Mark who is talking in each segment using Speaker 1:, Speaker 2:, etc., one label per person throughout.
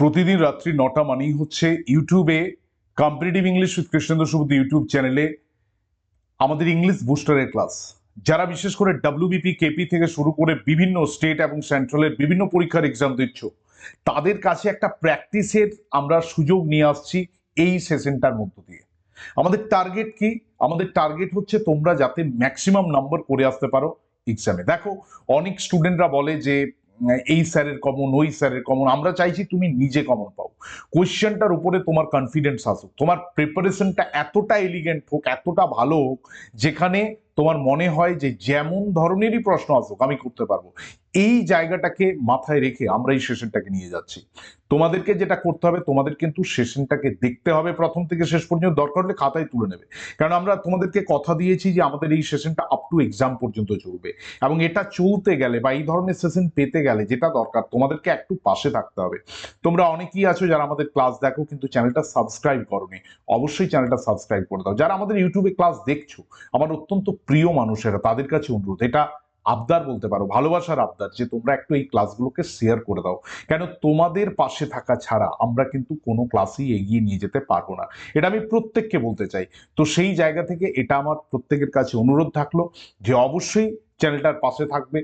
Speaker 1: প্রতিদিন রাত্রি নটা মানেই হচ্ছে ইউটিউবে competitive English with Krishnendra Subuddha YouTube চ্যানেলে আমাদের ইংলিশ বুস্টারের ক্লাস যারা বিশেষ করে ডাব্লিউবিপি কেপি থেকে শুরু করে বিভিন্ন স্টেট এবং সেন্ট্রালের বিভিন্ন পরীক্ষার এক্সাম দিচ্ছ, তাদের কাছে একটা প্র্যাকটিসের আমরা সুযোগ নিয়ে আসছি এই সেশনটার মধ্য দিয়ে। আমাদের টার্গেট কি? আমাদের টার্গেট হচ্ছে তোমরা যাতে ম্যাক্সিমাম নাম্বার করে আসতে পারো এক্সামে দেখো, অনেক স্টুডেন্টরা বলে যে এই স্যারের কমন ওই স্যারের কমন আমরা চাইছি তুমি নিজে কমন পাও। কোয়েশ্চেনটার উপরে তোমার কনফিডেন্স আসুক। তোমার প্রিপারেশনটা এতটা এলিগেন্ট হোক, এতটা ভালো হোক, যেখানে তোমার মনে হয় যে যেমন ধরনেরই প্রশ্ন আসুক, আমি করতে পারব। এই জায়গাটাকে মাথায় রেখে আমরা এই সেশনটাকে নিয়ে যাচ্ছি। তোমাদেরকে যেটা করতে হবে, তোমাদের কিন্তু সেশনটাকে দেখতে হবে প্রথম থেকে শেষ পর্যন্ত, দরকার হলে খাতায় তুলে নেবে। কারণ আমরা তোমাদেরকে কথা দিয়েছি যে আমাদের এই সেশনটা আপ টু এক্সাম পর্যন্ত চলবে। এবং এটা চলতে গেলে বা এই ধরনের সেশন পেতে গেলে যেটা দরকার, তোমাদেরকে একটু পাশে থাকতে হবে। তোমরা অনেকেই আছো যারা আমাদের ক্লাস দেখো কিন্তু চ্যানেলটা সাবস্ক্রাইব করোনি, অবশ্যই চ্যানেলটা সাবস্ক্রাইব করে দাও। যারা আমাদের ইউটিউবে ক্লাস দেখছ, আমার অত্যন্ত প্রিয় মানুষেরা, তাদের কাছে অনুরোধ, এটা আবদার বলতে পারো, ভালোবাসার আবদার যে তোমরা একটু এই ক্লাসগুলোকে শেয়ার করে দাও। কেন তোমাদের পাশে থাকা ছাড়া আমরা কিন্তু কোনো ক্লাসই এগিয়ে নিয়ে যেতে পারব না। এটা আমি প্রত্যেককে বলতে চাই। তো সেই জায়গা থেকে এটা আমার প্রত্যেকের কাছে অনুরোধ থাকল যে অবশ্যই চ্যানেলটার পাশে থাকবে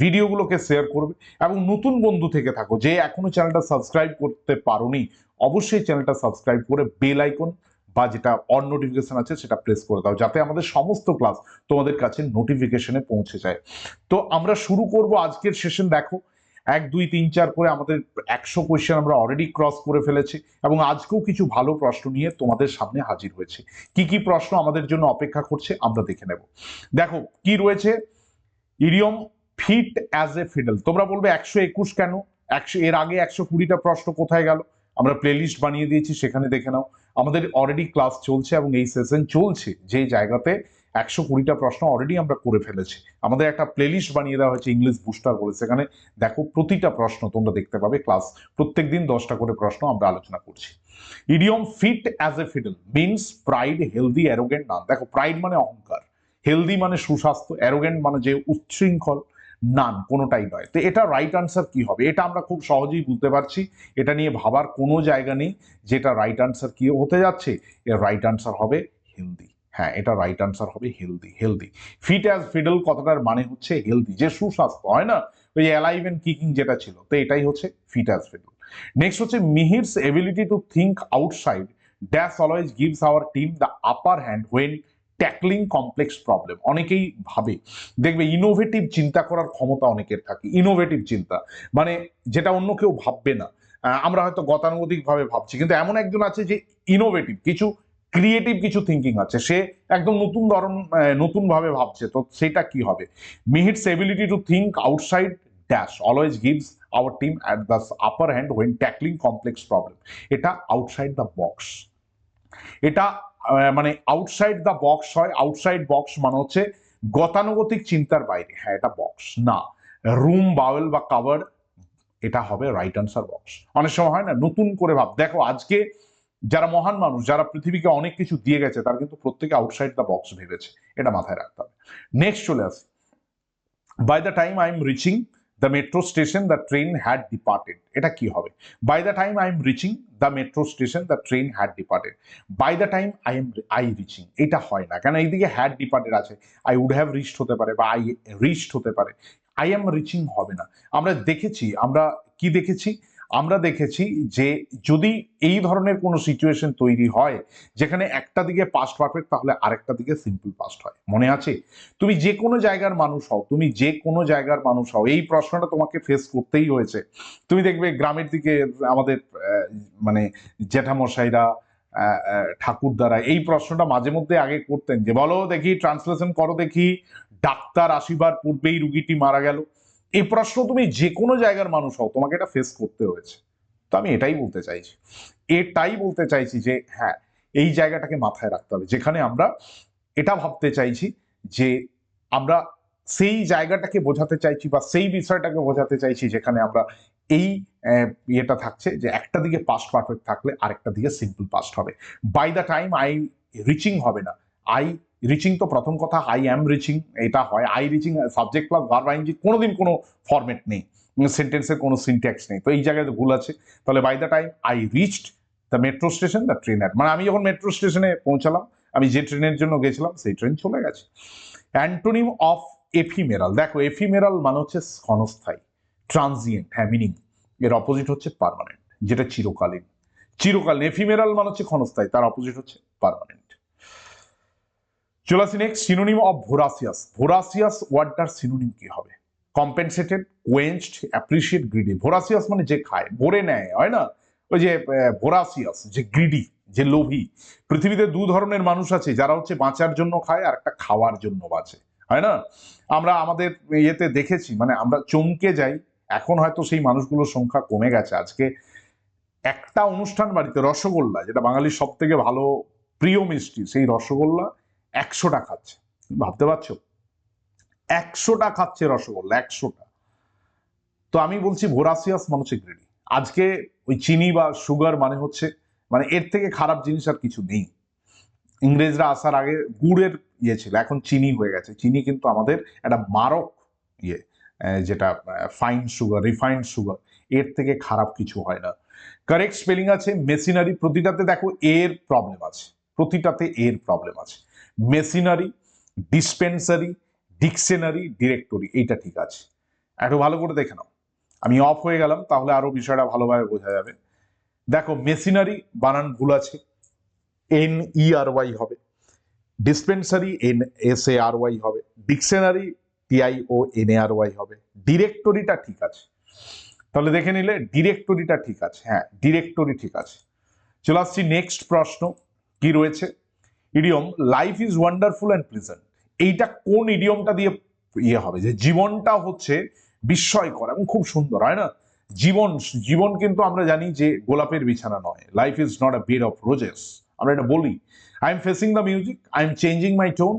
Speaker 1: ভিডিওগুলোকে শেয়ার করবে এবং নতুন বন্ধু থেকে থাকো যে এখনও চ্যানেলটা সাবস্ক্রাইব করতে পারোনি, অবশ্যই চ্যানেলটা সাবস্ক্রাইব করে বেল আইকন বা যেটা অন নোটিফিকেশন আছে সেটা প্রেস করে দাও, যাতে আমাদের সমস্ত ক্লাস তোমাদের কাছে নোটিফিকেশনে পৌঁছে যায়। তো আমরা শুরু করব আজকের সেশন দেখো। এক, দুই, তিন, চার করে আমাদের একশো কোয়েশ্চেন আমরা অলরেডি ক্রস করে ফেলেছি এবং আজকেও কিছু ভালো প্রশ্ন নিয়ে তোমাদের সামনে হাজির হয়েছে। কি কি প্রশ্ন আমাদের জন্য অপেক্ষা করছে আমরা দেখে নেব। দেখো, কি রয়েছে? Idiom fit as a fiddle তোমরা বলবে একশো একুশ কেন? একশো, এর আগে একশো কুড়িটা প্রশ্ন কোথায় গেল? আমরা প্লেলিস্ট বানিয়ে দিয়েছি, সেখানে দেখে নাও। আমাদের অলরেডি ক্লাস চলছে এবং এই সেশন চলছে। যে জায়গাতে একশো কুড়িটা প্রশ্ন অলরেডি আমরা করে ফেলেছি। আমাদের একটা প্লেলিস্ট বানিয়ে দেওয়া হয়েছে ইংলিশ বুস্টার বলে সেখানে দেখো প্রতিটা প্রশ্ন তোমরা দেখতে পাবে ক্লাস প্রত্যেক দিন দশটা করে প্রশ্ন আমরা আলোচনা করছি। Idiom fit as a fiddle means pride healthy arrogant none দেখো প্রাইড মানে অহংকার। হেলদি মানে সুস্বাস্থ্য অ্যারোগেন্ট মানে যে উচ্ছৃঙ্খল। নান কোনোটাই নয়। তো এটা রাইট আনসার কি হবে? এটা আমরা খুব সহজেই বুঝতে পারছি। এটা নিয়ে ভাবার কোনো জায়গা নেই। যেটা রাইট আনসার কি হতে যাচ্ছে? এর রাইট আনসার হবে হেলদি হ্যাঁ এটা রাইট আনসার হবে healthy healthy fit as fiddle কথাটার মানে হচ্ছে হেলদি যে সুস্বাস্থ্য, হয় না? ওই অ্যালাইভ অ্যান্ড কিকিং যেটা ছিল, তো এটাই হচ্ছে ফিট অ্যাজ ফিডল নেক্সট হচ্ছে Mihir's ability to think outside dash always gives our team the upper hand when tackling complex problem অনেকেই ভাবে, দেখবে ইনোভেটিভ চিন্তা করার ক্ষমতা অনেকের থাকে ইনোভেটিভ চিন্তা। মানে যেটা অন্য কেউ ভাববে না। আমরা হয়তো গতানুগতিকভাবে ভাবছি, কিন্তু এমন একজন আছে যে ইনোভেটিভ কিছু ক্রিয়েটিভ কিছু থিঙ্কিং আছে। সে একদম নতুন ধরন নতুনভাবে ভাবছে, তো সেটা কি হবে? Mihir's ability to think outside dash always gives our team at the upper hand when tackling complex problem এটা আউটসাইড দ্য বক্স এটা মানে আউটসাইড দ্য বক্স হয় আউটসাইড বক্স মানে হচ্ছে গতানুগতিক চিন্তার বাইরে। হ্যাঁ এটা বক্স না। রুম বাউল বা কাভার এটা হবে রাইট আনসার বক্স অনেক সময় হয় না, নতুন করে ভাব। দেখো, আজকে যারা মহান মানুষ, যারা পৃথিবীকে অনেক কিছু দিয়ে গেছে, তারা কিন্তু প্রত্যেকে আউটসাইড দ্য বক্স ভেবেছে। এটা মাথায় রাখতে হবে। নেক্সট চলে আসি। By the time I am reaching the metro station the train had departed এটা কি হবে? By the time I am reaching the metro station the train had departed by the time I am I reaching এটা হয় না। কেন? এইদিকে had departed আছে। I would have reached হতে পারে বা আই রিচড হতে পারে। আই এম রিচিং হবে না। আমরা দেখেছি, আমরা কি দেখেছি? আমরা দেখেছি যে যদি এই ধরনের কোনো সিচুয়েশন তৈরি হয় যেখানে একটা দিকে পাস্ট পারফেক্ট তাহলে আরেকটা দিকে সিম্পল পাস্ট হয়। মনে আছে? তুমি যে কোনো জায়গার মানুষ হও তুমি যে কোনো জায়গার মানুষ হও এই প্রশ্নটা তোমাকে ফেস করতেই হয়েছে। তুমি দেখবে গ্রামের দিকে আমাদের মানে জ্যাঠামশাইরা আহ, ঠাকুরদারা এই প্রশ্নটা মাঝে মধ্যে আগে করতেন যে বলো দেখি ট্রান্সলেশন করো দেখি। ডাক্তার আসিবার পূর্বেই রুগীটি মারা গেল। এই প্রশ্ন তুমি যে কোনো জায়গার মানুষ হও, তোমাকে এটা ফেস করতে হয়েছে। তো আমি এটাই বলতে চাইছি। এটাই বলতে চাইছি যে হ্যাঁ এই জায়গাটাকে মাথায় রাখতে হবে। যেখানে আমরা এটা ভাবতে চাইছি যে, আমরা সেই জায়গাটাকে বোঝাতে চাইছি বা সেই বিষয়টাকে বোঝাতে চাইছি যেখানে আমরা এই ইয়েটা থাকছে যে একটা দিকে পাস্ট পারফেক্ট থাকলে আরেকটা দিকে সিম্পল পাস্ট হবে। By the time I reaching হবে না আই রিচিং তো প্রথম কথা আই অ্যাম রিচিং এটা হয়। I reaching subject plus verb ing কোনোদিন কোনো ফরম্যাট নেই। সেন্টেন্সের কোনো সিনট্যাক্স নেই। তো এই জায়গায় ভুল আছে। তাহলে by the time I reached the metro station the train মানে আমি যখন মেট্রো স্টেশনে পৌঁছালাম, আমি যে ট্রেনের জন্য গেছিলাম, সেই ট্রেন চলে গেছে। অ্যান্টোনিম অফ এফিমেরাল দেখো এফিমেরাল মানে হচ্ছে ক্ষণস্থায়ী ট্রানজিয়েন্ট হ্যাঁ মিনিং এর অপোজিট হচ্ছে পার্মানেন্ট যেটা চিরকালীন। চিরকালীন এফিমেরাল মানে হচ্ছে ক্ষণস্থায়ী, তার অপোজিট হচ্ছে পার্মানেন্ট চলে আসি next synonym of voracious voracious ওয়ার্ডটার synonym কি হবে? Compensated quenched appreciate greedy voracious মানে যে খায়, ভরে নেয়, হয় না? ওই যে ভোরাসিয়াস যে গ্রিডি যে লোভী। পৃথিবীতে দু ধরনের মানুষ আছে, যারা হচ্ছে বাঁচার জন্য খায় আর একটা খাওয়ার জন্য বাঁচে, হয় না? আমরা আমাদের ইয়েতে দেখেছি মানে আমরা চমকে যাই, এখন হয়তো সেই মানুষগুলোর সংখ্যা কমে গেছে। আজকে একটা অনুষ্ঠান বাড়িতে রসগোল্লা, যেটা বাঙালির সব থেকে ভালো, প্রিয় মিষ্টি, সেই রসগোল্লা একশোটা খাচ্ছে। ভাবতে পারছ? একশোটা খাচ্ছে রসগোল্লা একশোটা তো আমি বলছি ভোরাসিয়াস মানুষের গ্রেডি আজকে ওই চিনি বা সুগার মানে হচ্ছে মানে এর থেকে খারাপ জিনিস আর কিছু নেই। ইংরেজরা আসার আগে গুড়ের ইয়ে ছিল, এখন চিনি হয়ে গেছে। চিনি কিন্তু আমাদের একটা মারক ইয়ে যেটা ফাইন সুগার রিফাইন্ড সুগার এর থেকে খারাপ কিছু হয় না। কারেক্ট স্পেলিং আছে, মেশিনারি, প্রতিটাতে দেখো এর প্রবলেম আছে। প্রতিটাতে এর প্রবলেম আছে। মেশিনারি ডিসপেন্সারি, ডিকশনারি, ডিরেক্টরি, এইটা ঠিক আছে। একটু ভালো করে দেখে নাও। আমি অফ হয়ে গেলাম, তাহলে আরও বিষয়টা ভালোভাবে বোঝা যাবে। দেখো মেশিনারি বানান ভুল আছে। এন ই আর ওয়াই হবে। Dispensary N S A R Y হবে। Dictionary T I O N A R Y হবে। ডিরেক্টরিটা ঠিক আছে। তাহলে দেখে নিলে ডিরেক্টরিটা ঠিক আছে। হ্যাঁ ডিরেক্টরি ঠিক আছে। চলে আসছি নেক্সট প্রশ্ন। কি রয়েছে? Idiom life is wonderful and pleasant এইটা কোন ইডিয়মটা দিয়ে ইয়ে হবে? যে জীবনটা হচ্ছে বিস্ময়কর এবং খুব সুন্দর, হয় না? জীবন জীবন কিন্তু আমরা জানি যে গোলাপের বিছানা নয়। Life is not a bed of roses আমরা এটা বলি। I am facing the music I am changing my tone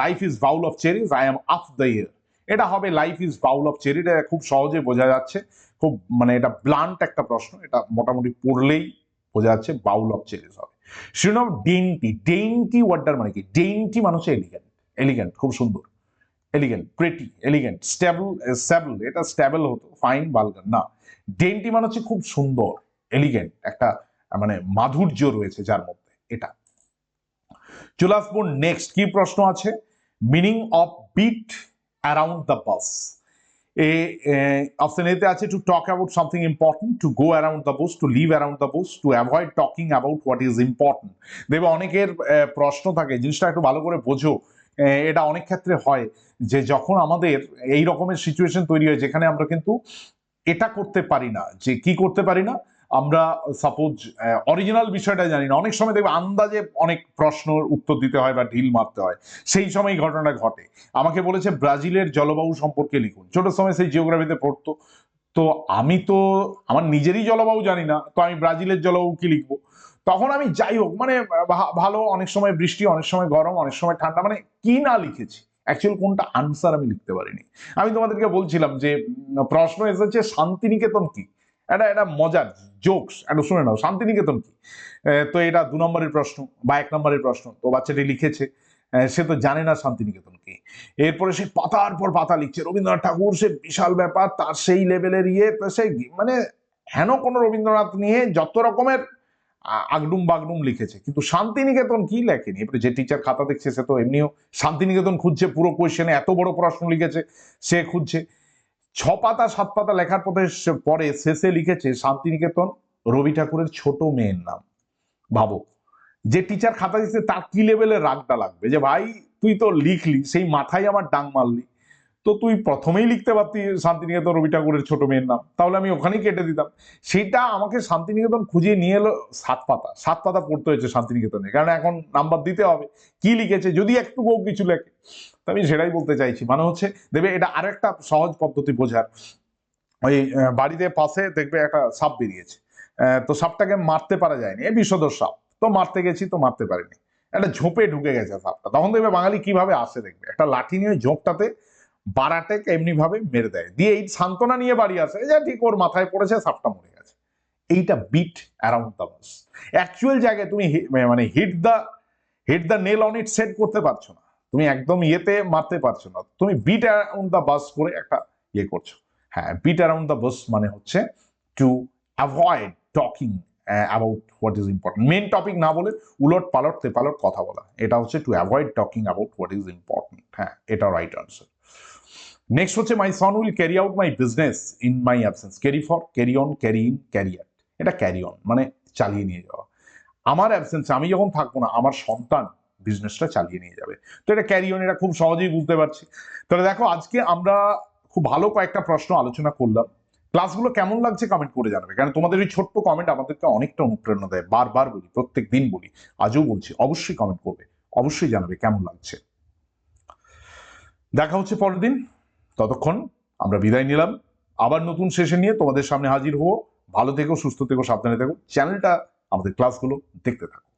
Speaker 1: life is bowl of cherries I am up the year এটা হবে life is bowl of cherry এটা খুব সহজে বোঝা যাচ্ছে। খুব মানে এটা ব্লান্ট একটা প্রশ্ন। এটা মোটামুটি পড়লেই বোঝা যাচ্ছে বাউল অফ চেরিজ হবে। শিরোনাম ডেইনটি ডেইনটি ওয়ার্ডটার মানে কি? ডেইনটি মানে হচ্ছে এলিগেন্ট এলিগেন্ট খুব সুন্দর elegant pretty elegant stable stable এটা স্ট্যাবল হতো ফাইন বালগার না। ডেইনটি মানে হচ্ছে খুব সুন্দর এলিগেন্ট একটা মানে মাধুর্য রয়েছে যার মধ্যে, এটা। চলে আসব নেক্সট কি প্রশ্ন আছে? Meaning of beat around the bush a option এতে আছে to talk about something important to go around the bush to leave around the bush to avoid talking about what is important দেখবে অনেকের প্রশ্ন থাকে, জিনিসটা একটু ভালো করে বোঝো। এটা অনেক ক্ষেত্রে হয় যে যখন আমাদের এই রকমের সিচুয়েশন তৈরি হয়, যেখানে আমরা কিন্তু এটা করতে পারি না, যে কি করতে পারি না আমরা সাপোজ অরিজিনাল বিষয়টা জানি না। অনেক সময় দেখবে আন্দাজে অনেক প্রশ্নের উত্তর দিতে হয় বা ঢিল মারতে হয়। সেই সময় এই ঘটনাটা ঘটে। আমাকে বলেছে, ব্রাজিলের জলবায়ু সম্পর্কে লিখুন। ছোট সময় সেই জিওগ্রাফিতে পড়তো। তো আমি তো, আমার নিজেরই জলবায়ু জানি না, তো আমি ব্রাজিলের জলবায়ু কি লিখব? তখন আমি যাই হোক মানে ভালো, অনেক সময় বৃষ্টি, অনেক সময় গরম, অনেক সময় ঠান্ডা মানে কি না লিখেছি? অ্যাকচুয়াল কোনটা আনসার আমি লিখতে পারিনি। আমি তোমাদেরকে বলছিলাম যে প্রশ্ন এসেছে শান্তিনিকেতন কি? এটা এটা মজার। জোকস একটু শুনে নাও, শান্তিনিকেতন কি? তো এটা দু নম্বরের প্রশ্ন বা এক নম্বরের প্রশ্ন, তো বাচ্চাটি লিখেছে সে তো জানে না শান্তিনিকেতন কি। এরপরে সে পাতার পর পাতা লিখছে, রবীন্দ্রনাথ ঠাকুর, সে বিশাল ব্যাপার, তার সেই লেভেলের ইয়ে তো সে মানে হেন কোনো রবীন্দ্রনাথ নিয়ে যত রকমের আগডুম বাগডুম লিখেছে, কিন্তু শান্তিনিকেতন কি লেখেনি? এবারে যে টিচার খাতা দেখছে, সে তো এমনিও শান্তিনিকেতন খুঁজছে, পুরো কোয়েশ্চেনে এত বড় প্রশ্ন লিখেছে, সে খুঁজছে। ছ পাতা সাত পাতা লেখার পথে পরে শেষে লিখেছে শান্তিনিকেতন রবি ঠাকুরের ছোট মেয়ের নাম। ভাবো, যে টিচার খাতা দিচ্ছে তার কি লেভেলের রাগটা লাগবে? যে ভাই, তুই তো লিখলি, সেই মাথায় আমার ডাং মারলি। তো তুই প্রথমেই লিখতে পারতি শান্তিনিকেতন রবি ঠাকুরের ছোট মেয়ের নাম। তাহলে আমি ওখানেই কেটে দিতাম। সেটা আমাকে শান্তিনিকেতন খুঁজে নিয়ে এলো সাত পাতা। সাত পাতা পড়তে হয়েছে শান্তিনিকেতনে, কারণ এখন নাম্বার দিতে হবে। কি লিখেছে, যদি একটু কিছু লেখে। তো আমি সেটাই বলতে চাইছি। মানে হচ্ছে দেবে এটা আরেকটা সহজ পদ্ধতি বোঝার। ওই বাড়িতে পাশে দেখবে একটা সাপ বেরিয়েছে। তো সাপটাকে মারতে পারা যায়নি। এ বিষধর সাপ। তো মারতে গেছি, তো মারতে পারিনি। একটা ঝোপে ঢুকে গেছে সাপটা। তখন দেখবে বাঙালি কীভাবে আসে দেখবে। একটা লাঠি নিয়ে ঝোপটাতে বারাটেক এমনি ভাবে মেরে দেয়। দিয়ে এই সান্ত্বনা নিয়ে বাড়ি আসে। যে ঠিক ওর মাথায় পড়েছে, সাপটা মরে গেছে। এইটা beat around the bush actual জায়গায় তুমি মানে hit the hit the nail on it set করতে পারছ না। তুমি একদম ইয়েতে মারতে পারছ না। তুমি বিট অ্যারাউন্ড দ্য বাস করে একটা ইয়ে করছ। হ্যাঁ বিট অ্যারাউন্ড দ্য বাস মানে হচ্ছে to avoid talking about what is important main topic না বলে উলট পালট, তেপালট কথা বলা। এটা হচ্ছে to avoid talking about what is important হ্যাঁ এটা রাইট আনসার নেক্সট হচ্ছে my son will carry out my business in my absence carry for carry on carry in carry এটা ক্যারি অন মানে চালিয়ে নিয়ে যাওয়া। আমার অ্যাবসেন্সে আমি যখন থাকব না, আমার সন্তান বিজনেসটা চালিয়ে নিয়ে যাবে। তো এটা ক্যারি অন এটা খুব সহজেই বুঝতে পারছি। তাহলে দেখো, আজকে আমরা খুব ভালো কয়েকটা প্রশ্ন আলোচনা করলাম। ক্লাসগুলো কেমন লাগছে কমেন্ট করে জানাবে। কারণ তোমাদের এই ছোট্ট কমেন্ট আমাদেরকে অনেকটা অনুপ্রেরণা দেয়। বারবার বলি প্রত্যেক দিন বলি, আজও বলছি, অবশ্যই কমেন্ট করবে। অবশ্যই জানাবে কেমন লাগছে। দেখা হচ্ছে পরের দিন। ততক্ষণ আমরা বিদায় নিলাম। আবার নতুন সেশন নিয়ে তোমাদের সামনে হাজির হব। ভালো থেকো, সুস্থ থেকো, সাবধানে থেকো। চ্যানেলটা আমাদের ক্লাসগুলো দেখতে থাকো।